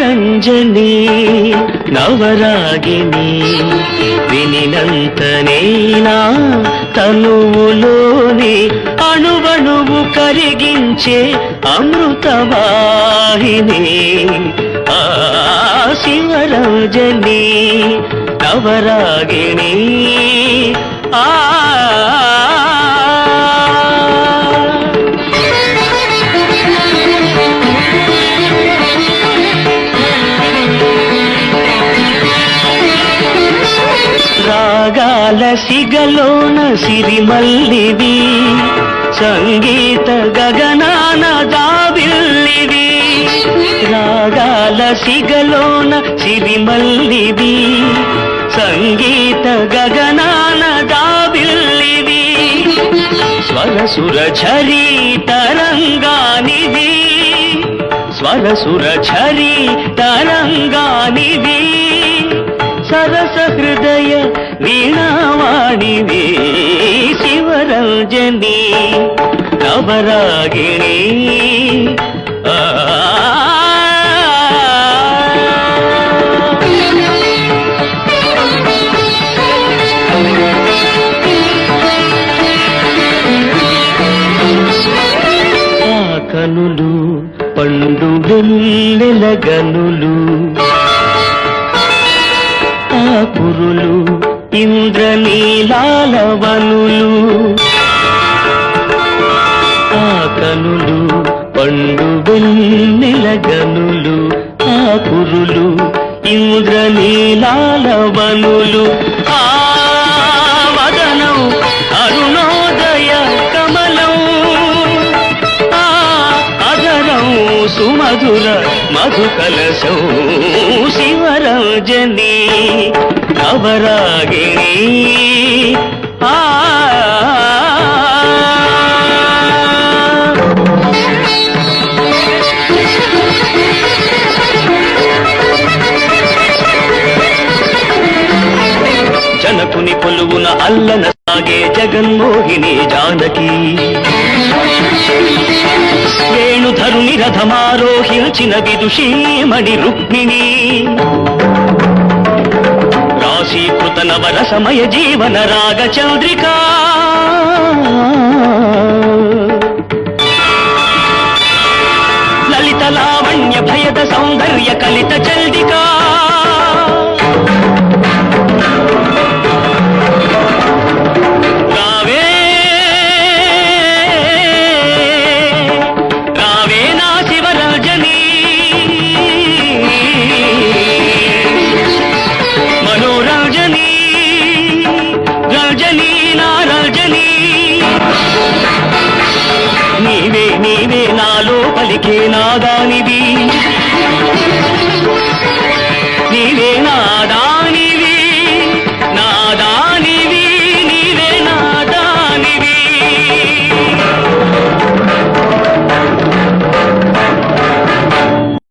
రంజని నవరాగిని వినినంతనేనా తనువులో అణువణువు కరిగించే అమృతవాహిని ఆ శివరంజని నవరాగిణి ఆ రాగాల సిగలోన సిరిమల్లివి సంగీత గగనాన దావిల్లివి రాగాల సిగలోన సిరిమల్లివి సంగీత గగనాన దావిల్లివి స్వరసుర ఝరీ తరంగానిది స్వరసుర ఝరీ తరంగానిది సరస హృదయ వీణావాణివే శివరంజనీ. నవరాగిణి ఆ. కనులు పండు వెన్నెల గనులు. ఆ కురులు ఇంద్రనీలాల వనులు. కనులు పండు వెన్నెల గనులు ఆ కురులు ఇంద్రనీలాలవనులు ఆ వదనం అరుణోదయ కమలం. ఆ అదరం సుమధుర మధుకలశం శివరంజని నవరాగిణి. ఆ జనకుని పొలువున అల్లన సాగే జగన్మోహిని జానకి. వేణుధరుని రథమారోహించిన విదుషీమణి రుక్మిణి. రాశీకృత నవరసమయ జీవన రాగ చంద్రికా. రాజని నీవే నీవే నాలో పలికే నాదానివి.